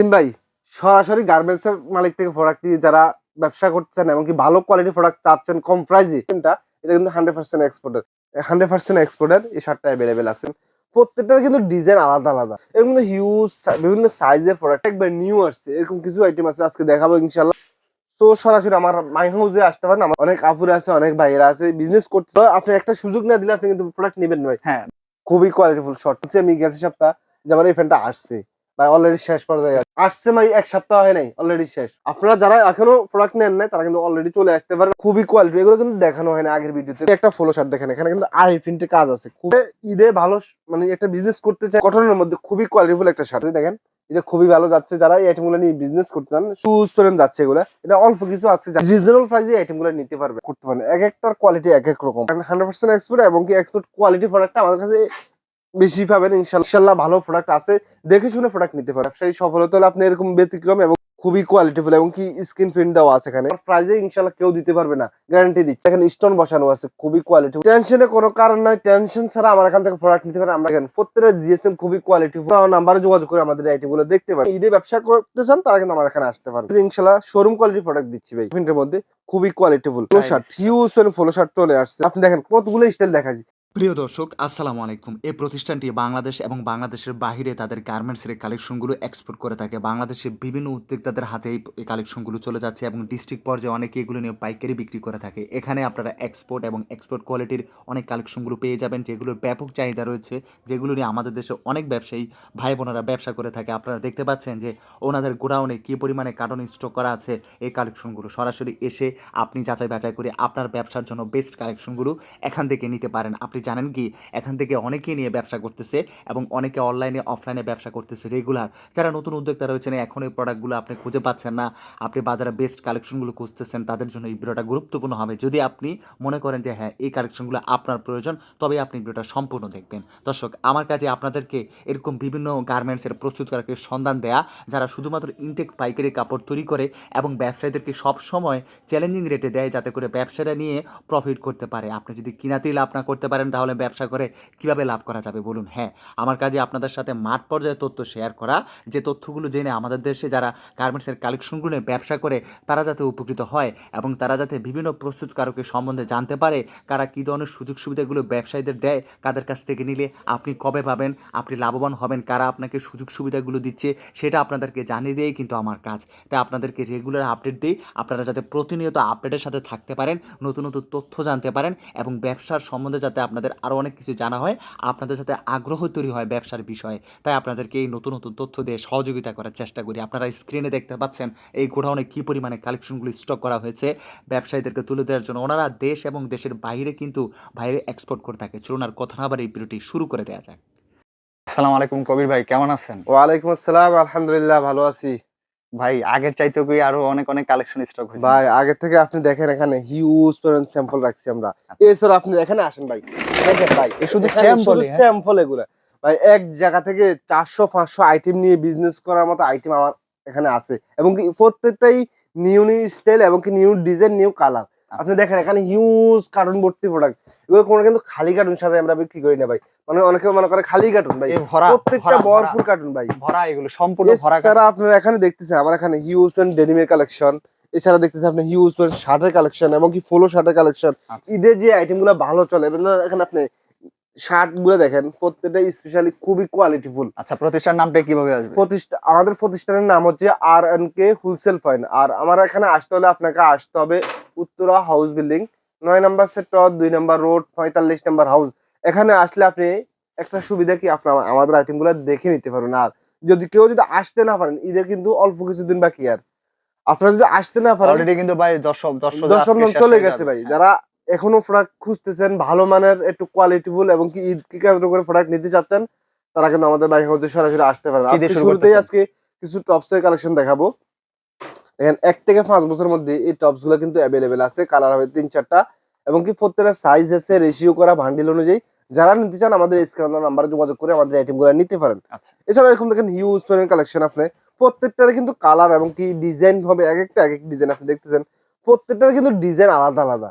ভাই সরাসরি গার্মেন্টস এর মালিক থেকে প্রোডাক্ট নিয়ে যারা ব্যবসা করছেন এমনকি ভালো কোয়ালিটি প্রোডাক্ট চাচ্ছেন কম প্রাইসে এটা এটা কিন্তু হান্ড্রেড পার্সেন্ট এক্সপোর্টের হান্ড্রেড পার্সেন্ট এক্সপোর্টের এই শার্টটা অ্যাভেলেবেল আছে। প্রত্যেকটার কিন্তু ডিজাইন আলাদা আলাদা। এরকম কিন্তু হিউজ বিভিন্ন সাইজের প্রোডাক্ট একবার নিউ আসছে এরকম কিছু আইটেম আছে আজকে দেখাবো ইনশাল্লাহ তো সরাসরি আমার মাই হাউসে আসতে পারেন আমার অনেক আপুরা আছে অনেক ভাইয়েরা আছে বিজনেস করছে। আপনি একটা সুযোগ না দিলে আপনি কিন্তু প্রোডাক্ট নেবেন ভাই। হ্যাঁ। খুবই কোয়ালিটিফুল শর্ট হচ্ছে আমি গেছে সপ্তাহ যে আমার এই ফ্যানটা আসছে। ভাই অলরেডি শেষ পর্যায়ে। আসছে ভাই এক সপ্তাহ হয় নাই অলরেডি শেষ। আপনারা যারা এখনও প্রোডাক্ট নেন নাই, তারা কিন্তু অলরেডি চলে আসতে পারেন খুবই কোয়ালিটি এগুলো কিন্তু দেখানো হয় না আগের ভিডিওতে একটা ফলো শার্ট দেখেন, এখানে কিন্তু আড়াই প্রিন্টে কাজ আছে। খুব ঈদে ভালো মানে একটা বিজনেস করতে চায় কটনের মধ্যে খুবই কোয়ালিটিফুল একটা শার্ট দেখেন, এটা খুবই ভালো যাচ্ছে। যারা এই আইটেমগুলো নিয়ে বিজনেস করতে চান শুজ পর্যন্ত যাচ্ছে এগুলো। এটা অল্প কিছু আছে রিজনেবল প্রাইসে আইটেমগুলো নিতে পারবে। করতে পারেন। এক একটার কোয়ালিটি এক এক রকম। হান্ড্রেড পার্সেন্ট এক্সপোর্ট এবং কি এক্সপোর্ট কোয়ালিটি প্রোডাক্টটা আমাদের কাছে বেশি পাবেন, ইনশাল্লাহ। ভালো প্রোডাক্ট আছে। দেখে শুনে প্রোডাক্ট নিতে পারেন। ব্যবসায়ী সফলতা হলে আপনি এরকম ব্যতিক্রম এবং খুবই কোয়ালিটিফুল এবং কি স্ক্রিন প্রিন্ট দেওয়া আছে এখানে। প্রাইজে ইনশাল্লাহ কেউ দিতে পারবে না। গ্যারান্টি দিচ্ছে। এখানে স্টোন বসানো আছে, খুবই কোয়ালিটি টেনশনে কোনো কারণ নাই। টেনশন ছাড়া আমার এখান থেকে প্রোডাক্ট নিতে পারেন। আমরা এখানে প্রত্যেকটা জিএসএম খুবই কোয়ালিটিফুল নাম্বারে যোগাযোগ করে আমাদের আইটি গুলো দেখতে পারেন। ঈদে ব্যবসা করতে চান, তারা কিন্তু আমার এখানে আসতে পারেন। ইনশাল্লাহ শোরুম কোয়ালিটি প্রোডাক্ট দিচ্ছি ভাই। প্রিন্টের মধ্যে খুবই কোয়ালিটিফুল ফ্লো শার্ট হিউজ ফ্লো শার্ট চলে আসছে। আপনি দেখেন কতগুলো স্টাইল দেখাচ্ছি। প্রিয় দর্শক, আসসালামু আলাইকুম। এই প্রতিষ্ঠানটি বাংলাদেশ এবং বাংলাদেশের বাইরে তাদের গার্মেন্টসের কালেকশনগুলো এক্সপোর্ট করে থাকে। বাংলাদেশের বিভিন্ন উদ্যোক্তাদের হাতে এই কালেকশনগুলো চলে যাচ্ছে এবং ডিস্ট্রিক্ট পর্যায়ে অনেকে এগুলো নিয়ে পাইকারি বিক্রি করে থাকে। এখানে আপনারা এক্সপোর্ট এবং এক্সপোর্ট কোয়ালিটির অনেক কালেকশনগুলো পেয়ে যাবেন, যেগুলোর ব্যাপক চাহিদা রয়েছে, যেগুলো নিয়ে আমাদের দেশে অনেক ব্যবসায়ী ভাই বোনেরা ব্যবসা করে থাকে। আপনারা দেখতে পাচ্ছেন যে ওনাদের গোডাউনে কী পরিমাণে কার্টন স্টক করা আছে এই কালেকশনগুলো সরাসরি এসে আপনি যাচাই বাছাই করে আপনার ব্যবসার জন্য বেস্ট কালেকশনগুলো এখান থেকে নিতে পারেন। আপনি জানেন কি, এখান থেকে অনেকেই নিয়ে ব্যবসা করতেছে এবং অনেকে অনলাইনে অফলাইনে ব্যবসা করতেছে রেগুলার যারা নতুন উদ্যোক্তা রয়েছেন, এখন এই প্রোডাক্টগুলো আপনি খুঁজে পাচ্ছেন না। আপনি বাজারে বেস্ট কালেকশনগুলো খুঁজতেছেন, তাদের জন্য এই ভিডিওটা গুরুত্বপূর্ণ হবে। যদি আপনি মনে করেন যে হ্যাঁ এই কালেকশনগুলো আপনার প্রয়োজন তবে আপনি ভিডিওটা সম্পূর্ণ দেখবেন। দর্শক, আমার কাছে আপনাদেরকে এরকম বিভিন্ন গার্মেন্টসের প্রস্তুত প্রস্তুতকারকের সন্ধান দেয়া, যারা শুধুমাত্র ইনটেক পাইকারি কাপড় তৈরি করে এবং ব্যবসায়ীদেরকে সব সময় চ্যালেঞ্জিং রেটে দেয়, যাতে করে ব্যবসাটা নিয়ে প্রফিট করতে পারে। আপনি যদি কিনাতেই লাভ না করতে পারেন তাহলে ব্যবসা করে কীভাবে লাভ করা যাবে বলুন? হ্যাঁ আমার কাজে আপনাদের সাথে মাঠ পর্যায়ে তথ্য শেয়ার করা, যে তথ্যগুলো জেনে আমাদের দেশে যারা গার্মেন্টসের কালেকশনগুলো ব্যবসা করে, তারা যাতে উপকৃত হয় এবং তারা যাতে বিভিন্ন প্রস্তুতকারকের সম্বন্ধে জানতে পারে, কারা কী ধরনের সুযোগ সুবিধাগুলো ব্যবসায়ীদের দেয়, কাদের কাছ থেকে নিলে আপনি কবে পাবেন, আপনি লাভবান হবেন, কারা আপনাকে সুযোগ সুবিধাগুলো দিচ্ছে, সেটা আপনাদেরকে জানিয়ে দিয়েই কিন্তু আমার কাজ। তাই আপনাদেরকে রেগুলার আপডেট দিই, আপনারা যাতে প্রতিনিয়ত আপডেটের সাথে থাকতে পারেন, নতুন নতুন তথ্য জানতে পারেন এবং ব্যবসার সম্বন্ধে যাতে আপনাদের আরও অনেক কিছু জানা হয় আপনাদের সাথে আগ্রহ তৈরি হয় ব্যবসার বিষয়ে। তাই আপনাদেরকে এই নতুন নতুন তথ্য দিয়ে সহযোগিতা করার চেষ্টা করি। আপনারা স্ক্রিনে দেখতে পাচ্ছেন এই গোডাউনে কী পরিমাণে কালেকশনগুলো স্টক করা হয়েছে। ব্যবসায়ীদেরকে তুলে দেওয়ার জন্য ওনারা দেশ এবং দেশের বাইরে কিন্তু বাইরে এক্সপোর্ট করে থাকে। চলুন আর কথা না আবার এই ভিডিওটি শুরু করে দেওয়া যাক। আসসালামু আলাইকুম কবির ভাই কেমন আছেন? ওয়ালাইকুম আসসালাম আলহামদুলিল্লাহ ভালো আছি। ভাই আগের চাইতে কি আরও অনেক অনেক কালেকশন স্টক হয়েছে? ভাই আগে থেকে আপনি দেখেন এখানে হিউজ পরিমাণ স্যাম্পল রাখছি আমরা। আচ্ছা। এছাড়া আপনি এখানে আসেন ভাই। দেখেন ভাই এ শুধু হ্যাঁ? স্যাম্পল এগুলা। ভাই এক জায়গা থেকে চারশো পাঁচশো আইটেম নিয়ে বিজনেস করার মতো আইটেম আমার এখানে আছে। এবং কি প্রত্যেকটাই নিউ নিউ স্টাইল এবং কি নিউ ডিজাইন নিউ কালার আপনি দেখেন এখানে হিউজ কার্টুন ভর্তি প্রোডাক্ট এগুলো কোনো কিন্তু খালি কার্টুন সাথে আমরা বিক্রি করি না ভাই। মানে অনেকে মনে করে খালি কার্টুন ভাই। ভরা প্রত্যেকটা ভরা, ভরা, ভরপুর কার্টুন ভাই। ভরা এগুলো সম্পূর্ণ ভরা এছাড়া আপনারা এখানে দেখতেছেন আমার এখানে হিউজ প্যান্ট ডেনিমের কালেকশন এছাড়া দেখতেছেন আপনি হিউজ প্যান্ট শার্টের কালেকশন এবং কি ফোলো শার্টের কালেকশন আচ্ছা। ঈদের যে আইটেমগুলো ভালো চলে এখানে আপনি শার্টগুলো দেখেন প্রত্যেকটা স্পেশালি খুবই কোয়ালিটিফুল আচ্ছা প্রতিষ্ঠান নামটা কীভাবে আসবে? প্রতিষ্ঠান আমাদের প্রতিষ্ঠানের নাম হচ্ছে R N K wholesale point আর আমার এখানে আসতে হলে আপনাকে আসতে হবে উত্তরা হাউস বিল্ডিং নয় নাম্বার সেক্টর দুই নাম্বার রোড পঁয়তাল্লিশ নাম্বার হাউস এখানে আসলে আপনি একটা সুবিধা কি আপনার আমাদের আইটেমগুলো দেখে নিতে পারবেন। আর যদি কেউ যদি আসতে না পারেন ঈদের কিন্তু অল্প কিছুদিন বাকি আর। আপনারা যদি আসতে না পারেন অলরেডি কিন্তু ভাই দর্শক দর্শক চলে গেছে ভাই। যারা এখনও প্রোডাক্ট খুঁজতেছেন ভালো মানের একটু কোয়ালিটিফুল এবং কি ঈদ কি কেন্দ্র করে প্রোডাক্ট নিতে চাচ্ছেন তারা কিন্তু আমাদের বাই হাউসে সরাসরি আসতে শুরু শুরুতেই আজকে কিছু টপস এর কালেকশন দেখাবো। দেখেন এক থেকে পাঁচ বছরের মধ্যে এই টপসগুলো কিন্তু অ্যাভেলেবেল আছে কালার হবে তিন চারটা এবং কি প্রত্যেকটা সাইজ আছে রেশিও করা ভান্ডিল অনুযায়ী যারা নিতে চান আমাদের স্ক্রিন নাম্বারে যোগাযোগ করে আমাদের আইটেমগুলো নিতে পারেন। আচ্ছা। এছাড়া এরকম দেখেন হিউজ প্যানেল কালেকশন আপনি প্রত্যেকটার কিন্তু কালার এবং কি ডিজাইন হবে এক একটা এক এক ডিজাইন আপনি দেখতেছেন প্রত্যেকটার কিন্তু ডিজাইন আলাদা আলাদা।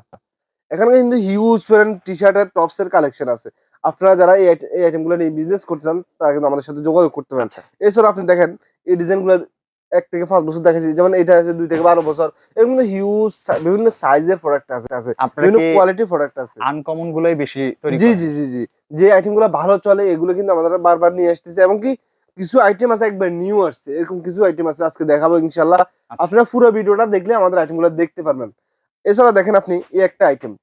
এখানে কিন্তু হিউজ প্যানেল টি শার্টের টপস এর কালেকশন আছে। আপনারা যারা এই আইট- আইটেমগুলো নিয়ে বিজনেস করতে চান তারা কিন্তু আমাদের সাথে যোগাযোগ করতে পারেন। আচ্ছা। এছাড়া আপনি দেখেন এই ডিজাইনগুলো এক থেকে পাঁচ বছর দেখেছি যেমন এটা আছে দুই থেকে বারো বছর। এর মধ্যে হিউজ বিভিন্ন সাইজের প্রোডাক্ট আছে আছে। বিভিন্ন কোয়ালিটির প্রোডাক্ট আছে। আনকমন গুলোই বেশি জি জি জি জি। যে আইটেমগুলো ভালো চলে এগুলো কিন্তু আমাদের বারবার নিয়ে আসতেছে। এবং কি কিছু আইটেম আছে একবার নিউ আসছে এরকম কিছু আইটেম আছে আজকে দেখাবো ইনশাল্লাহ। আচ্ছা। আপনারা পুরো ভিডিওটা দেখলে আমাদের আইটেমগুলো দেখতে পারবেন। এছাড়া দেখেন আপনি এই একটা আইটেম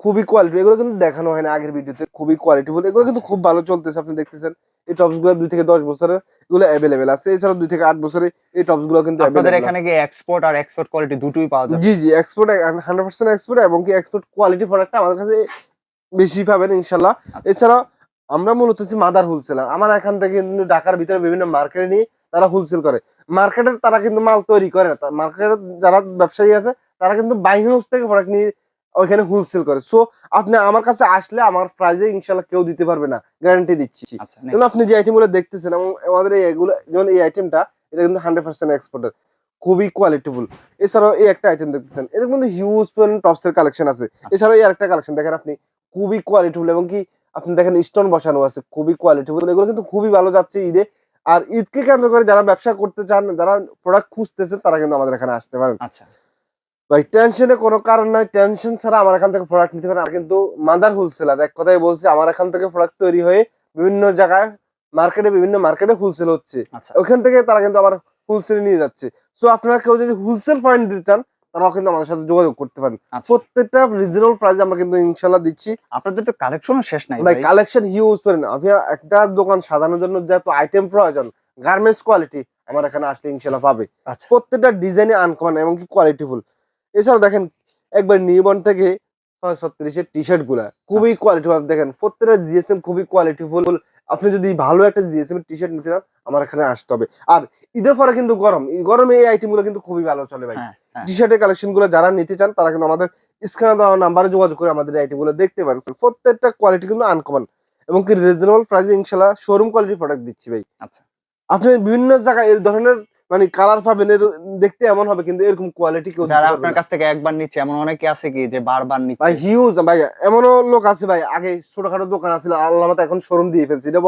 খুবই কোয়ালিটি এগুলো কিন্তু দেখানো হয় না আগের ভিডিওতে খুবই কোয়ালিটিফুল এগুলো কিন্তু আচ্ছা। খুব ভালো চলতেছে আপনি দেখতেছেন এই টপসগুলো দুই থেকে দশ বছরের এগুলো অ্যাভেলেবেল আছে এছাড়া দুই থেকে আট বছরের এই টপসগুলো কিন্তু আপনাদের এখানে কি এক্সপোর্ট আর এক্সপোর্ট কোয়ালিটি দুটোই পাওয়া যাবে জি জি এক্সপোর্ট হান্ড্রেড পার্সেন্ট এক্সপোর্ট এবং কি এক্সপোর্ট কোয়ালিটি প্রোডাক্টটা আমাদের কাছে বেশি পাবেন ইনশাল্লাহ আচ্ছা। এছাড়া আমরা মূলত হচ্ছে মাদার হোলসেলার আমার এখান থেকে কিন্তু ঢাকার ভিতরে বিভিন্ন মার্কেটে নিয়ে তারা হোলসেল করে মার্কেটে তারা কিন্তু মাল তৈরি করে না মার্কেটে যারা ব্যবসায়ী আছে তারা কিন্তু বাইং হাউস থেকে প্রোডাক্ট নিয়ে ওইখানে হোলসেল করে। সো আপনি আমার কাছে আসলে আমার প্রাইজে ইনশাল্লাহ কেউ দিতে পারবে না। গ্যারান্টি দিচ্ছি। আচ্ছা আপনি যে আইটেমগুলো দেখতেছেন এবং আমাদের এই এগুলো যেমন এই আইটেমটা এটা কিন্তু হান্ড্রেড পার্সেন্ট এক্সপোর্টের খুবই কোয়ালিটিফুল এছাড়াও এই একটা আইটেম দেখতেছেন এর মধ্যে হিউজ পরিমাণ টপসের কালেকশন আছে। এছাড়াও এই আরেকটা কালেকশন দেখেন আপনি খুবই কোয়ালিটিফুল এবং কি আপনি দেখেন স্টোন বসানো আছে খুবই কোয়ালিটিফুল এগুলো কিন্তু খুবই ভালো যাচ্ছে ঈদে। আর ঈদকে কেন্দ্র করে যারা ব্যবসা করতে চান যারা প্রোডাক্ট খুঁজতেছেন তারা কিন্তু আমাদের এখানে আসতে পারেন। আচ্ছা। ভাই টেনশনে কোনো কারণ নাই। টেনশন ছাড়া আমার এখান থেকে প্রোডাক্ট নিতে পারেন কিন্তু মাদার হোলসেলার এক কথাই বলছি আমার এখান থেকে প্রোডাক্ট তৈরি হয়ে বিভিন্ন জায়গায় মার্কেটে বিভিন্ন মার্কেটে হোলসেল হচ্ছে। আচ্ছা। ওখান থেকে তারা কিন্তু আবার হোলসেল নিয়ে যাচ্ছে। সো আপনারা কেউ যদি হোলসেল পয়েন্ট দিতে চান তারাও কিন্তু আমাদের সাথে যোগাযোগ করতে পারেন। আচ্ছা। প্রত্যেকটা রিজনেবল প্রাইসে আমরা কিন্তু ইনশাল্লাহ দিচ্ছি। আপনাদের তো কালেকশনও শেষ নাই ভাই কালেকশন হিউজ করেন আপনি একটা দোকান সাজানোর জন্য যত আইটেম প্রয়োজন গার্মেন্টস কোয়ালিটি আমার এখানে আসলে ইনশাল্লাহ পাবে। আচ্ছা। প্রত্যেকটা ডিজাইনে আনকমন এবং কি কোয়ালিটিফুল এছাড়াও দেখেন একবার নিবন থেকে ছত্রিশের টি শার্টগুলা খুবই আচ্ছা। কোয়ালিটিফুল দেখেন প্রত্যেকটা জিএসএম খুবই কোয়ালিটিফুল আপনি যদি ভালো একটা জিএসএম টি শার্ট নিতে চান আমার এখানে আসতে হবে। আর ঈদের পরে কিন্তু গরম এই গরমে এই আইটেমগুলো কিন্তু খুবই ভালো চলে ভাই। টি শার্টের কালেকশনগুলো যারা নিতে চান তারা কিন্তু আমাদের স্ক্রিনে দেওয়া নাম্বারে যোগাযোগ করে আমাদের আইটেমগুলো দেখতে পারেন। প্রত্যেকটা কোয়ালিটি কিন্তু আনকমন এবং কি রিজনেবল প্রাইসে ইনশাল্লাহ শোরুম কোয়ালিটি প্রোডাক্ট দিচ্ছি ভাই। আচ্ছা। আপনি বিভিন্ন জায়গায় এই ধরনের মানে কালার পাবেন এর দেখতে এমন হবে কিন্তু এরকম কোয়ালিটি কেউ যারা আপনার কাছ থেকে একবার নিচ্ছে এমন অনেকে আছে কি যে বারবার নিচ্ছে? ভাই হিউজ ভাই এমনও লোক আছে ভাই আগে ছোটখাটো দোকান আছে আল্লাহ মতো এখন শোরুম দিয়ে ফেলছি। এটা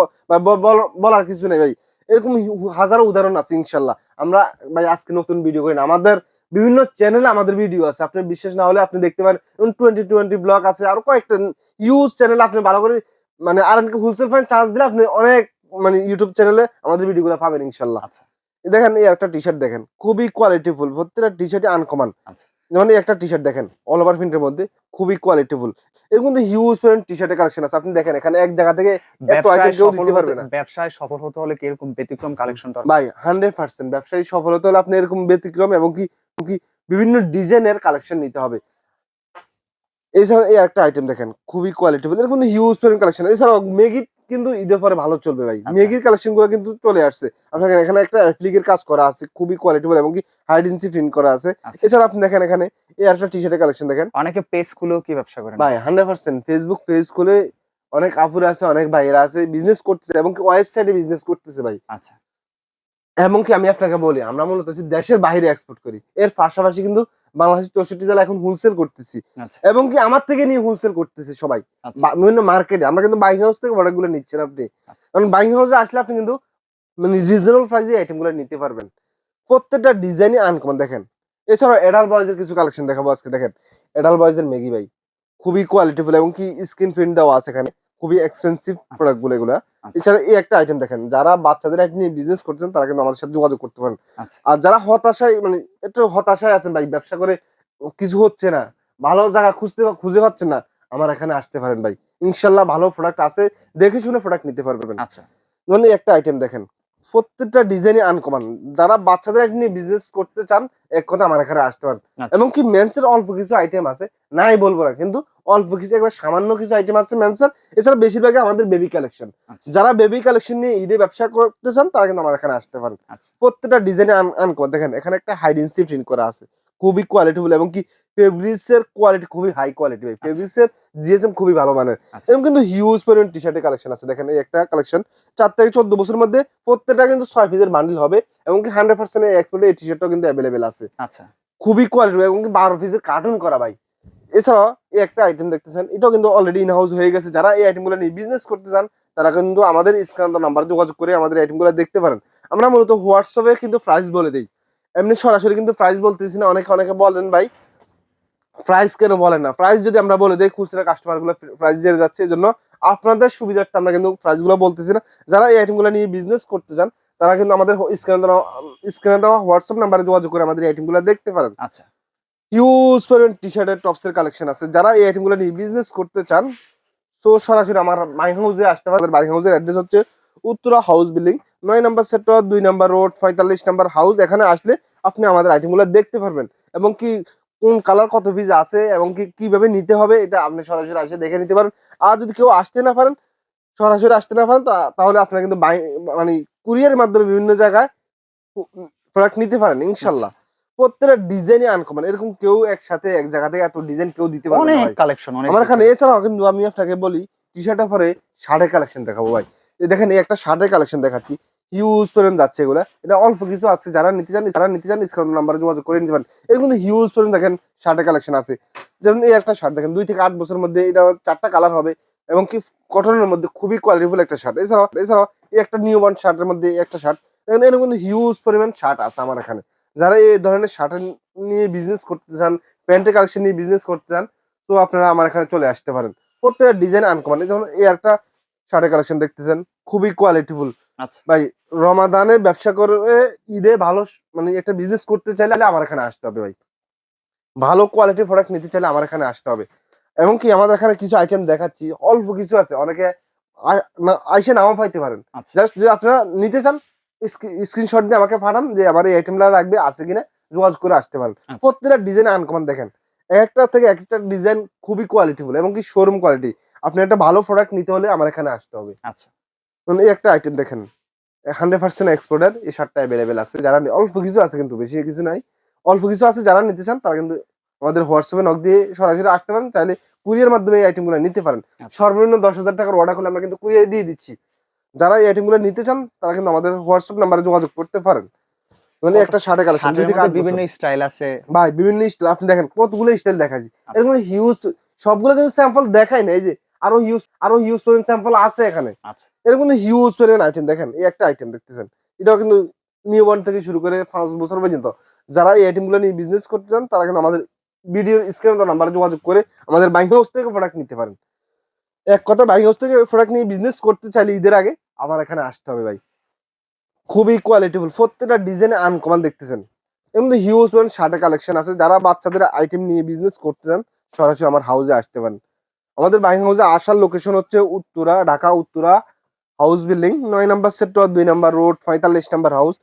বলার কিছু নেই ভাই। এরকম হাজারো উদাহরণ আছে ইনশাল্লাহ। আমরা ভাই আজকে নতুন ভিডিও করি না। আমাদের বিভিন্ন চ্যানেলে আমাদের ভিডিও আছে। আপনি বিশ্বাস না হলে আপনি দেখতে পারেন টোয়েন্টি টোয়েন্টি ব্লগ আছে আর কয়েকটা ইউজ চ্যানেল আপনি ভালো করে মানে আর হোলসেল ফাইন চার্জ দিলে আপনি অনেক মানে ইউটিউব চ্যানেলে আমাদের ভিডিওগুলো পাবেন ইনশাল্লাহ। আচ্ছা। দেখেন এই একটা টি শার্ট দেখেন খুবই কোয়ালিটিফুল প্রত্যেকটা টি শার্টই আনকমন যেমন একটা টি শার্ট দেখেন অল ওভার প্রিন্টের মধ্যে খুবই কোয়ালিটিফুল এর মধ্যে হিউজ পরিমাণ টি শার্টের কালেকশন আছে। আপনি দেখেন এখানে এক জায়গা থেকে এত item কেউ দিতে পারবে না। ব্যবসায় সফল হতে হলে কি এরকম ব্যতিক্রম কালেকশন দরকার? ভাই হান্ড্রেড পার্সেন্ট ব্যবসায়ী সফল হতে হলে আপনি এরকম ব্যতিক্রম এবং কি কি বিভিন্ন ডিজাইনের কালেকশন নিতে হবে। এছাড়া এই একটা আইটেম দেখেন খুবই কোয়ালিটিফুল এর মধ্যে হিউজ পরিমাণ কালেকশন এছাড়াও মেগি কিন্তু ঈদের পরে ভালো চলবে ভাই। আচ্ছা। মেগির কালেকশনগুলো কিন্তু চলে আসছে। আপনার এখানে একটা অ্যাপ্লিকের কাজ করা আছে খুবই কোয়ালিটিফুল এবং কি হাইডেন্সি প্রিন্ট করা আছে। আচ্ছা। এছাড়া আপনি দেখেন এখানে এই একটা টি শার্টের কালেকশন দেখেন। অনেকে পেজ খুলেও কি ব্যবসা করেন? ভাই হান্ড্রেড পার্সেন্ট ফেসবুক পেজ খুলে অনেক আপুরা আছে অনেক ভাইয়েরা আছে বিজনেস করতেছে এবং কি ওয়েবসাইটে বিজনেস করতেছে ভাই। আচ্ছা। এমনকি আমি আপনাকে বলি আমরা মূলত দেশের বাইরে এক্সপোর্ট করি। এর পাশাপাশি কিন্তু বাংলাদেশের চৌষট্টি জেলা এখন হোলসেল করতেছি। আচ্ছা। এবং কি আমার থেকে নিয়ে হোলসেল করতেছে সবাই। আচ্ছা। বিভিন্ন মার্কেটে আমরা কিন্তু বাইং হাউস থেকে প্রোডাক্টগুলো নিচ্ছেন আপনি। আচ্ছা। কারণ বাইং হাউসে আসলে আপনি কিন্তু মানে রিজনেবল প্রাইসে আইটেমগুলো নিতে পারবেন। প্রত্যেকটা ডিজাইনই আনকমন দেখেন এছাড়াও এডাল বয়েজের কিছু কালেকশন দেখাবো আজকে। দেখেন এডাল বয়েজের ম্যাগি ভাই খুবই কোয়ালিটিফুল এবং কি স্ক্রিন প্রিন্ট দেওয়া আছে এখানে। খুবই এক্সপেন্সিভ প্রোডাক্টগুলো এগুলা। আচ্ছা। এছাড়া এই একটা আইটেম দেখেন যারা বাচ্চাদের এক নিয়ে বিজনেস করছেন তারা কিন্তু আমাদের সাথে যোগাযোগ করতে পারেন। আচ্ছা। আর যারা হতাশায় মানে একটু হতাশায় আছেন ভাই ব্যবসা করে কিছু হচ্ছে না ভালো জায়গা খুঁজতে খুঁজে পাচ্ছে না আমার এখানে আসতে পারেন ভাই। ইনশাল্লাহ ভালো প্রোডাক্ট আছে দেখে শুনে প্রোডাক্ট নিতে পারবেন। আচ্ছা। মানে একটা আইটেম দেখেন প্রত্যেকটা ডিজাইনই আনকমন যারা বাচ্চাদের নিয়ে বিজনেস করতে চান এক কথা আমার এখানে আসতে পারেন। আচ্ছা। এবং কি মেন্সের অল্প কিছু আইটেম আছে নাই বলব না কিন্তু অল্প কিছু একবার সামান্য কিছু আইটেম আছে মেন্সের এছাড়া বেশিরভাগ আমাদের বেবি কালেকশন আচ্ছা। যারা বেবি কালেকশন নিয়ে ঈদে ব্যবসা করতে চান তারা কিন্তু আমার এখানে আসতে পারেন। আচ্ছা। প্রত্যেকটা ডিজাইনে আনকমন দেখেন এখানে একটা হাইডেন্সি প্রিন্ট করা আছে। খুবই কোয়ালিটি কোয়ালিটিফুল এবং কি ফেব্রিক্সের কোয়ালিটি খুবই হাই কোয়ালিটি ভাই। ফেব্রিক্সের জিএসএম খুবই ভালো মানের। আচ্ছা। এরকম কিন্তু হিউজ পরিমাণ টি শার্টের কালেকশন আছে। দেখেন এই একটা কালেকশন চার থেকে চোদ্দ বছরের মধ্যে প্রত্যেকটা কিন্তু ছয় পিসের বান্ডিল হবে এবং কি হান্ড্রেড পার্সেন্ট এক্সপোর্টে এই টি শার্টটাও কিন্তু অ্যাভেলেবেল আছে। আচ্ছা। খুবই কোয়ালিটি এবং কি বারো পিসের কার্টুন করা ভাই। এছাড়াও এই একটা আইটেম দেখতেছেন এটাও কিন্তু অলরেডি ইন হাউস হয়ে গেছে। যারা এই আইটেমগুলো নিয়ে বিজনেস করতে চান তারা কিন্তু আমাদের স্ক্যান নাম্বার যোগাযোগ করে আমাদের আইটেমগুলো দেখতে পারেন। আমরা মূলত হোয়াটসঅ্যাপে কিন্তু প্রাইস বলে দিই। এমনি সরাসরি কিন্তু প্রাইস বলতেছি না অনেকে অনেকে বলেন ভাই প্রাইস কেন বলেন না? প্রাইস যদি আমরা বলে দিই খুচরা কাস্টমারগুলো প্রাইস জেনে যাচ্ছে এই জন্য আপনাদের সুবিধার্থে আমরা কিন্তু প্রাইসগুলো বলতেছি না। যারা এই আইটেমগুলো নিয়ে বিজনেস করতে চান তারা কিন্তু আমাদের স্ক্রিনে দেওয়া স্ক্রিনে দেওয়া হোয়াটসঅ্যাপ নাম্বারে যোগাযোগ করে আমাদের আইটেমগুলো দেখতে পারেন। আচ্ছা। হিউজ পরিমাণ টি শার্টের টপসের কালেকশন আছে। যারা এই আইটেমগুলো নিয়ে বিজনেস করতে চান সো সরাসরি আমার মাই হাউসে আসতে পারেন। মাই হাউসের অ্যাড্রেস হচ্ছে উত্তরা হাউস বিল্ডিং নয় নম্বর সেক্টর দুই নম্বর রোড পঁয়তাল্লিশ নম্বর হাউস এখানে আসলে আপনি আমাদের আইটেমগুলো দেখতে পারবেন। এবং কি কোন কালার কত পিস আছে এবং কি কীভাবে নিতে হবে এটা আপনি সরাসরি আসে দেখে নিতে পারেন আর যদি কেউ আসতে না পারেন সরাসরি আসতে না পারেন তাহলে আপনারা কিন্তু মানে কুরিয়ারের মাধ্যমে বিভিন্ন জায়গায় প্রোডাক্ট নিতে পারেন ইনশাল্লাহ। প্রত্যেকটা ডিজাইনই আনকমন এরকম কেউ একসাথে এক জায়গা থেকে এত ডিজাইন কেউ দিতে অনেক কালেকশন অনেক আমার এখানে এছাড়াও কিন্তু আমি আপনাকে বলি টি শার্টের পরে শার্টের কালেকশন দেখাবো ভাই। দেখেন, এই একটা শার্টের কালেকশন দেখাচ্ছি। হিউজ পরিমাণ যাচ্ছে এগুলা। এটা অল্প কিছু আছে, যারা নিতে চান, যারা নিতে চান স্ক্রিন নাম্বারে যোগাযোগ করে নিতে পারেন। এর কিন্তু হিউজ পরিমাণ দেখেন, শার্টের কালেকশন আছে। যেমন এই একটা শার্ট দেখেন, দুই থেকে আট বছরের মধ্যে এটা চারটা কালার হবে, এবং কি কটনের মধ্যে খুবই কোয়ালিটিফুল একটা শার্ট। এছাড়াও এছাড়াও এই একটা নিউ বর্ন শার্টের মধ্যে একটা শার্ট। দেখেন, এর কিন্তু হিউজ পরিমাণ শার্ট আছে আমার এখানে। যারা এই ধরনের শার্ট নিয়ে বিজনেস করতে চান, প্যান্টের কালেকশন নিয়ে বিজনেস করতে চান, তো আপনারা আমার এখানে চলে আসতে পারেন। প্রত্যেকটা ডিজাইন আনকমন যেমন এই একটা শার্টের কালেকশন দেখতেছেন খুবই কোয়ালিটিফুল আচ্ছা। ভাই রমাদানে ব্যবসা করে ঈদে ভালো মানে একটা বিজনেস করতে চাইলে আমার এখানে আসতে হবে ভাই। ভালো কোয়ালিটির প্রোডাক্ট নিতে চাইলে আমার এখানে আসতে হবে। এবং কি আমাদের এখানে কিছু আইটেম দেখাচ্ছি অল্প কিছু আছে অনেকে আইসে নাও পাইতে পারেন। আচ্ছা। জাস্ট যদি আপনারা নিতে চান স্ক্রিনশট দিয়ে আমাকে পাঠান যে আমার এই আইটেমটা লাগবে আছে কিনা যোগাযোগ করে আসতে পারেন। আচ্ছা। প্রত্যেকটা ডিজাইন আনকমন দেখেন। একটা থেকে একটা ডিজাইন খুবই কোয়ালিটিফুল এবং কি শোরুম কোয়ালিটি আপনি একটা ভালো প্রোডাক্ট নিতে হলে আমার এখানে আসতে হবে। আচ্ছা। মানে এই একটা আইটেম দেখেন হান্ড্রেড পার্সেন্ট এক্সপোর্টার এই শার্টটা অ্যাভেলেবেল আছে। যারা অল্প কিছু আছে কিন্তু বেশি কিছু নাই। অল্প কিছু আছে যারা নিতে চান তারা কিন্তু আমাদের হোয়াটসঅ্যাপে নক দিয়ে সরাসরি আসতে পারেন। চাইলে কুরিয়ার মাধ্যমে এই আইটেমগুলো নিতে পারেন। আচ্ছা। সর্বনিম্ন দশ হাজার টাকার অর্ডার করলে আমরা কিন্তু কুরিয়ার দিয়ে দিচ্ছি। যারা এই আইটেমগুলো নিতে চান তারা কিন্তু আমাদের হোয়াটসঅ্যাপ নাম্বারে যোগাযোগ করতে পারেন। মানে একটা শার্টের কালেকশন বিভিন্ন স্টাইল আছে। ভাই বিভিন্ন স্টাইল আপনি দেখেন কতগুলো স্টাইল দেখাচ্ছি। এরকম হিউজ সবগুলো কিন্তু স্যাম্পল দেখাই না এই যে আরও হিউজ আরও হিউজ পরিমাণ স্যাম্পল আছে এখানে। এরকম কিন্তু হিউজ পরিমাণ আইটেম দেখেন এই একটা আইটেম দেখতেছেন। এটাও কিন্তু নিউ বর্ন থেকে শুরু করে পাঁচ বছর পর্যন্ত। যারা এই আইটেমগুলো নিয়ে বিজনেস করতে চান তারা কিন্তু আমাদের ভিডিওর স্ক্রিনে নাম্বারে যোগাযোগ করে আমাদের বাইং হাউস থেকে প্রোডাক্ট নিতে পারেন। এক কথা বাইং হাউস থেকে প্রোডাক্ট নিয়ে বিজনেস করতে চাইলে ঈদের আগে আবার এখানে আসতে হবে ভাই। খুবই কোয়ালিটিফুল প্রত্যেকটা ডিজাইনে আনকমান দেখতেছেন। এবং হিউজ পরিমাণ শার্টের কালেকশন আছে। যারা বাচ্চাদের আইটেম নিয়ে বিজনেস করতে চান সরাসরি আমার হাউসে আসতে পারেন। আমাদের বাইং হাউসে আসার লোকেশন হচ্ছে উত্তরা ঢাকা উত্তরা হাউস বিল্ডিং নয় নাম্বার সেক্টর দুই নাম্বার রোড পঁয়তাল্লিশ নাম্বার হাউস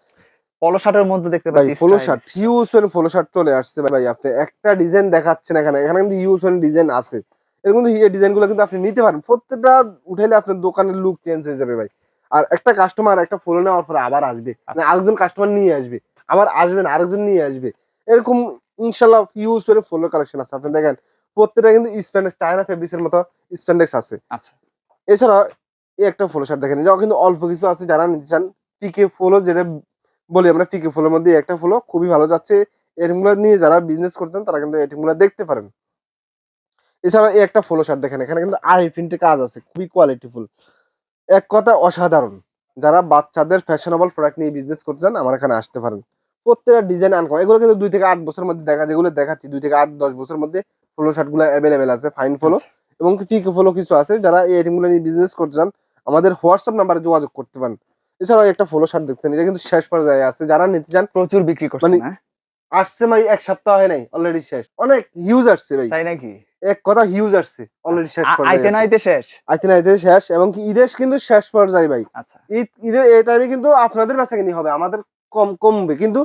পলো শার্টের মধ্যে দেখতে পাচ্ছি style। শার্ট হিউজ পরিমাণ শার্ট চলে আসছে ভাই আপনি একটা ডিজাইন দেখাচ্ছেন এখানে এখানে কিন্তু হিউজ পরিমাণ ডিজাইন আছে। এর কিন্তু এই ডিজাইনগুলো কিন্তু আপনি নিতে পারেন প্রত্যেকটা উঠাইলে আপনার দোকানের লুক চেঞ্জ হয়ে যাবে ভাই। আর একটা কাস্টমার একটা ফলো নেওয়ার পরে আবার আসবে মানে আরেকজন কাস্টমার নিয়ে আসবে আবার আসবে না আরেকজন নিয়ে আসবে। এরকম ইনশাল্লাহ হিউজ পরিমাণ ফলো কালেকশন আছে। আপনি দেখেন প্রত্যেকটা কিন্তু স্প্যান্ডেক্স চায়না ফেব্রিক্সের মতো স্প্যান্ডেক্স আছে। আচ্ছা। এছাড়া এই একটা ফলো শার্ট দেখেন এটাও কিন্তু অল্প কিছু আছে যারা নিতে চান পিকে ফলো যেটা বলি আমরা পিকে ফলোর মধ্যে একটা ফলো খুবই ভালো যাচ্ছে। এটিমগুলো নিয়ে যারা বিজনেস করছেন তারা কিন্তু এটিমগুলো দেখতে পারেন। এছাড়া এই একটা ফলো শার্ট দেখেন এখানে কিন্তু আই প্রিন্টে কাজ আছে খুবই কোয়ালিটিফুল এক কথা অসাধারণ যারা বাচ্চাদের ফ্যাশনেবল প্রোডাক্ট নিয়ে বিজনেস করতে চান আমার এখানে আসতে পারেন। প্রত্যেকটা ডিজাইন আনকম এগুলো কিন্তু দুই থেকে আট বছরের মধ্যে দেখা যেগুলো দেখাচ্ছি দুই থেকে আট দশ বছরের মধ্যে ফলো শার্টগুলো অ্যাভেলেবেল আছে ফাইন ফলো আচ্ছা। এবং পিকে ফলো কিছু আছে যারা এই আইটেমগুলো নিয়ে বিজনেস করতে চান আমাদের হোয়াটসঅ্যাপ নাম্বারে যোগাযোগ করতে পারেন। এছাড়াও একটা ফলো শার্ট দেখছেন এটা কিন্তু শেষ পর্যায়ে আছে যারা নিতে চান প্রচুর বিক্রি করছে মানে- আসছে ভাই এক সপ্তাহ হয় নাই অলরেডি শেষ। অনেক হিউজ আসছে ভাই। তাই নাকি? এক কথা হিউজ আসছে অলরেডি শেষ আইতে পর্যায়ে নাইতে শেষ? আইতে নাইতে শেষ এবং কি ঈদের কিন্তু শেষ পর্যায়ে ভাই। আচ্ছা। ঈদ ঈদের এই টাইমে কিন্তু আপনাদের কাছে কিনি হবে আমাদের কম কমবে কিন্তু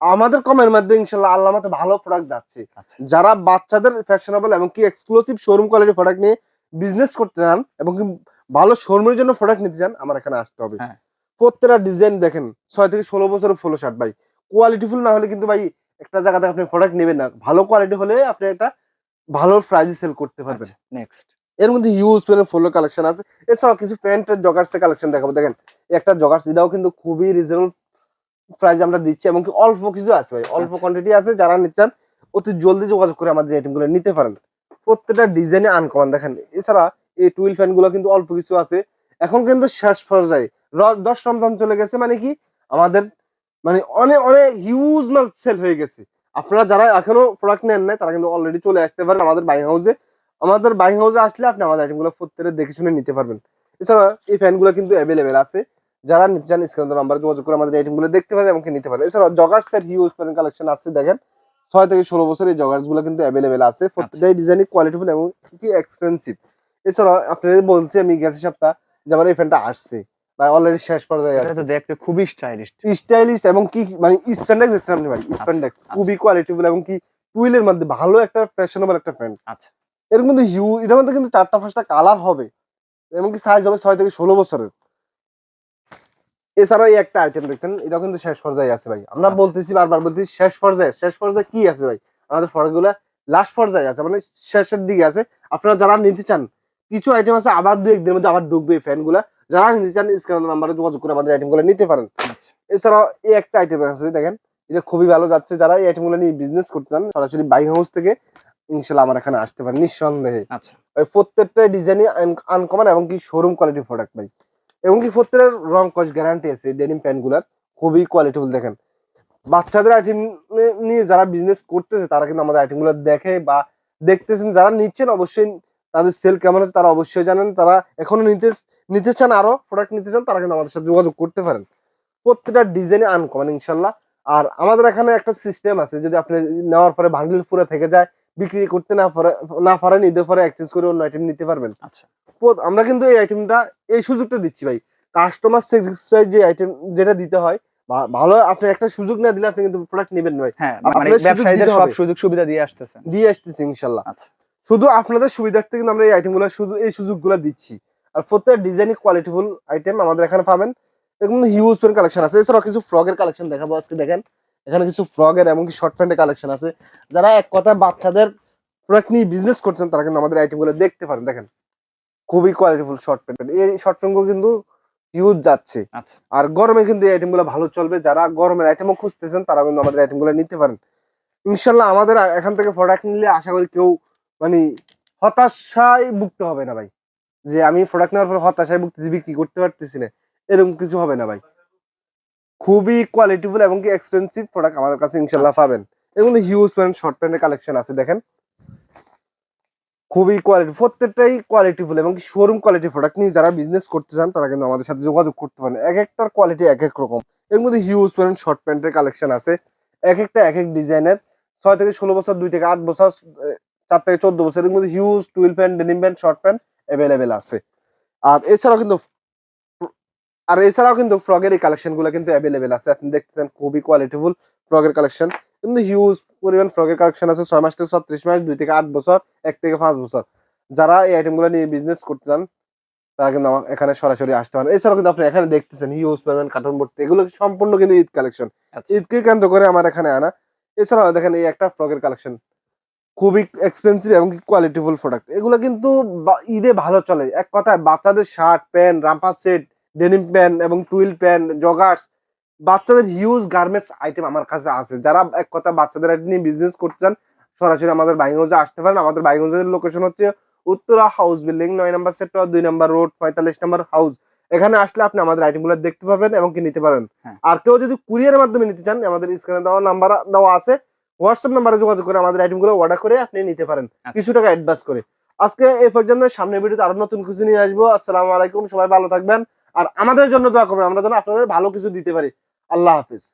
আমাদের কমের মধ্যে ইনশাল্লাহ আল্লাহ মতো ভালো প্রোডাক্ট যাচ্ছে। আচ্ছা। যারা বাচ্চাদের ফ্যাশনেবল এবং কি এক্সক্লুসিভ শোরুম কোয়ালিটি প্রোডাক্ট নিয়ে বিজনেস করতে চান এবং কি ভালো শোরুমের জন্য প্রোডাক্ট নিতে চান আমার এখানে আসতে হবে। হ্যাঁ। প্রত্যেকটা ডিজাইন দেখেন ছয় থেকে ষোলো বছরের ফলো শার্ট ভাই। কোয়ালিটিফুল না হলে কিন্তু ভাই একটা জায়গাতে আপনি প্রোডাক্ট নেবেন না। ভালো কোয়ালিটি হলে আপনি একটা ভালো প্রাইজে সেল করতে পারবেন। নেক্সট এর মধ্যে ইউজ পরিমাণে ফলো কালেকশন আছে। এছাড়াও কিছু প্যান্টের জগার্সের কালেকশন দেখাবো। দেখেন একটা জগার্স এটাও কিন্তু খুবই রিজনেবল প্রাইস আমরা দিচ্ছি এবং কি অল্প কিছু আছে ভাই অল্প আচ্ছা। কোয়ান্টিটি আছে যারা নিচ্ছেন অতি জলদি যোগাযোগ করে আমাদের আইটেমগুলো নিতে পারেন। প্রত্যেকটা ডিজাইনে আনকমন দেখেন এছাড়া এই টুইল ফ্যানগুলো কিন্তু অল্প কিছু আছে। এখন কিন্তু শেষ পর্যায়ে দশ রমজান চলে গেছে মানে কি আমাদের মানে অনেক অনেক হিউজ মাল সেল হয়ে গেছে। আপনারা যারা এখনও প্রোডাক্ট নেন নাই তারা কিন্তু অলরেডি চলে আসতে পারেন আমাদের বাইং হাউসে আমাদের বাইং হাউসে আসলে আপনি আমাদের আইটেমগুলো প্রত্যেকটা দেখে শুনে নিতে পারবেন। এছাড়া এই ফ্যানগুলো কিন্তু অ্যাভেলেবেল আছে। যারা নিতে চান স্ক্রিন নাম্বারে যোগাযোগ করে আমাদের আইটেমগুলো দেখতে পারেন এবং নিতে পারেন এছাড়া জগার্সের হিউজ প্যান কালেকশন আছে দেখেন। ছয় থেকে ষোলো বছর এই জগার্সগুলো কিন্তু অ্যাভেলেবেল আছে। প্রত্যেকটাই ডিজাইন কোয়ালিটিফুল এবং কি এক্সপেন্সিভ এছাড়া আপনাদের বলছি আমি গেছে সপ্তাহ যে আমার এই ফ্যানটা আসছে বা অলরেডি শেষ পর্যায়ে এটা আছে। দেখতে খুবই স্টাইলিশ স্টাইলিশ এবং কি মানে স্প্যান্ডেক্স দেখছেন আপনি ভাই? স্প্যান্ডেক্স আচ্ছা। খুবই কোয়ালিটিফুল এবং কি টুইলের মধ্যে ভালো একটা ফ্যাশনেবল একটা আচ্ছা। এর মধ্যে হিউ এটার মধ্যে কিন্তু চারটা পাঁচটা কালার হবে। এবং কি সাইজ হবে ছয় থেকে ষোলো বছরের। এছাড়াও এই একটা আইটেম দেখতেন এটা কিন্তু শেষ পর্যায়ে আছে ভাই। আমরা আচ্ছা। বলতেছি বারবার বলতেছি শেষ পর্যায়ে শেষ পর্যায়ে কি আছে ভাই? আমাদের প্রোডাক্টগুলো লাস্ট পর্যায়ে আছে মানে শেষের দিকে আছে। আপনারা যারা নিতে চান কিছু আইটেম আছে আবার দু একদিনের মধ্যে আবার ঢুকবে এই ফ্যানগুলা যারা নিতে চান স্ক্রিন নাম্বারে যোগাযোগ করে আমাদের আইটেমগুলো নিতে পারেন। আচ্ছা। এছাড়াও এই একটা আইটেম আছে দেখেন এটা খুবই ভালো যাচ্ছে। যারা এই আইটেমগুলো নিয়ে বিজনেস করতে চান সরাসরি বাই হাউস থেকে ইনশাল্লাহ আমার এখানে আসতে পারেন নিঃসন্দেহে। আচ্ছা। প্রত্যেকটা ডিজাইনই আনকমন এবং কি শোরুম কোয়ালিটি প্রোডাক্ট ভাই। এবং কি প্রত্যেকের রং কস গ্যারান্টি আছে ডেনিম প্যান্টগুলার খুবই কোয়ালিটিফুল দেখেন। বাচ্চাদের আইটেম নিয়ে যারা বিজনেস করতেছে, তারা কিন্তু আমাদের আইটেমগুলো দেখে বা দেখতেছেন। যারা নিচ্ছেন, অবশ্যই তাদের সেল কেমন আছে, তারা অবশ্যই জানেন। তারা এখনও নিতে নিতে চান আরও প্রোডাক্ট নিতে চান, তারা কিন্তু আমাদের সাথে যোগাযোগ করতে পারেন। প্রত্যেকটা ডিজাইনে আনকমন ইনশাল্লাহ। আর আমাদের এখানে একটা সিস্টেম আছে, যদি আপনি নেওয়ার পরে বান্ডিল পুরো থেকে যায়, বিক্রি করতে না পারে, না পারেন, ঈদের পরে এক্সচেঞ্জ করে অন্য আইটেম নিতে পারবেন। আচ্ছা। আমরা কিন্তু এই আইটেমটা এই সুযোগটা দিচ্ছি ভাই। কাস্টমার স্যাটিসফাই যে আইটেম যেটা দিতে হয় ভালো আপনি একটা সুযোগ না দিলে আপনি কিন্তু প্রোডাক্ট নেবেন না ভাই। হ্যাঁ মানে ব্যবসায়ীদের সব সুযোগ সুবিধা দিয়ে আসতেছেন। দিয়ে আসতেছি ইনশাল্লাহ। আচ্ছা। শুধু আপনাদের সুবিধার্থে কিন্তু আমরা এই আইটেমগুলো শুধু এই সুযোগগুলো দিচ্ছি। আর প্রত্যেক ডিজাইনই কোয়ালিটিফুল আইটেম আমাদের এখানে পাবেন। এরকম হিউজ প্যান্ট কালেকশন আছে। এছাড়াও কিছু ফ্রগের কালেকশন দেখাবো আজকে দেখেন। এখানে কিছু ফ্রগের এবং কি শর্ট প্যান্টের কালেকশন আছে। যারা এক কথায় বাচ্চাদের প্রোডাক্ট নিয়ে বিজনেস করছেন তারা কিন্তু আমাদের আইটেমগুলো দেখতে পারেন। দেখেন। খুবই কোয়ালিটিফুল শর্ট প্যান্ট এই শর্ট প্যান্টগুলো কিন্তু হিউজ যাচ্ছে। আচ্ছা। আর গরমে কিন্তু এই আইটেমগুলো ভালো চলবে। যারা গরমের আইটেমও খুঁজতেছেন তারা কিন্তু আমাদের আইটেমগুলো নিতে পারেন। ইনশাল্লাহ আমাদের এখান থেকে প্রোডাক্ট নিলে আশা করি কেউ মানে হতাশায় ভুগতে হবে না ভাই। যে আমি প্রোডাক্ট নেওয়ার পর হতাশায় ভুগতেছি বিক্রি করতে পারতেছি না। এরকম কিছু হবে না ভাই। খুবই কোয়ালিটিফুল এবং কি এক্সপেন্সিভ প্রোডাক্ট আমাদের কাছে ইনশাল্লাহ আচ্ছা। পাবেন। এর মধ্যে হিউজ প্যান্ট শর্ট প্যান্টের কালেকশন আছে দেখেন। খুবই কোয়ালিটি প্রত্যেকটাই কোয়ালিটিফুল এবং শোরুম কোয়ালিটি প্রোডাক্ট নিয়ে যারা বিজনেস করতে চান, তারা কিন্তু আমাদের সাথে যোগাযোগ করতে পারেন। এক একটার কোয়ালিটি এক এক রকম। এর মধ্যে হিউজ প্যান্ট শর্ট প্যান্টের কালেকশন আছে। এক একটা, এক এক ডিজাইনের ছয় থেকে ষোলো বছর, দুই থেকে আট বছর, চার থেকে চোদ্দ বছর, এর মধ্যে huge twill pant denim pant short pant available আছে। আর এছাড়াও কিন্তু আর এছাড়াও কিন্তু ফ্রগের এই কালেকশনগুলো কিন্তু অ্যাভেলেবেল আছে। আপনি দেখতেছেন খুবই কোয়ালিটিফুল ফ্রগের কালেকশন কিন্তু হিউজ পরিমাণ ফ্রগের কালেকশন আছে ছয় মাস থেকে ছত্রিশ মাস দুই থেকে আট বছর এক থেকে পাঁচ বছর। যারা এই আইটেমগুলো নিয়ে বিজনেস করতে চান তারা কিন্তু আমার এখানে সরাসরি আসতে পারেন এছাড়াও কিন্তু আপনি এখানে দেখতেছেন হিউজ পরিমাণ কার্টুন ভর্তি এগুলো সম্পূর্ণ কিন্তু ঈদ কালেকশন আচ্ছা। ঈদকে কেন্দ্র করে আমার এখানে আনা। এছাড়াও দেখেন এই একটা ফ্রকের কালেকশন খুবই এক্সপেন্সিভ এবং কোয়ালিটিফুল প্রোডাক্ট এগুলো কিন্তু ঈদে ভালো চলে। এক কথায় বাচ্চাদের shirt pant romper set denim pant এবং টুইল প্যান্ট জগার্স বাচ্চাদের হিউজ গার্মেন্টস আইটেম আমার কাছে আছে। যারা এক কথা বাচ্চাদের আইটেম নিয়ে বিজনেস করতে চান সরাসরি আমাদের বাইগঞ্জে আসতে পারেন। আমাদের বাইগঞ্জের লোকেশন হচ্ছে উত্তরা হাউস বিল্ডিং নয় নম্বর সেক্টর দুই নম্বর রোড পঁয়তাল্লিশ নম্বর হাউস এখানে আসলে আপনি আমাদের আইটেমগুলো দেখতে পাবেন এবং কি নিতে পারবেন হ্যাঁ। আর কেউ যদি কুরিয়ারের মাধ্যমে নিতে চান আমাদের স্ক্রিনে দেওয়া নাম্বার দেওয়া আছে। হোয়াটসঅ্যাপ নাম্বারে যোগাযোগ করে আমাদের আইটেমগুলো অর্ডার করে আপনি নিতে পারেন। আচ্ছা। কিছু টাকা অ্যাডভান্স করে। আজকে এই পর্যন্ত সামনের ভিডিওতে আরও নতুন কিছু নিয়ে আসব। আসসালামু আলাইকুম সবাই ভালো থাকবেন। আর আমাদের জন্য দোয়া করবেন। আমরা যেন আপনাদের ভালো কিছু দিতে পারি। আল্লাহ হাফিজ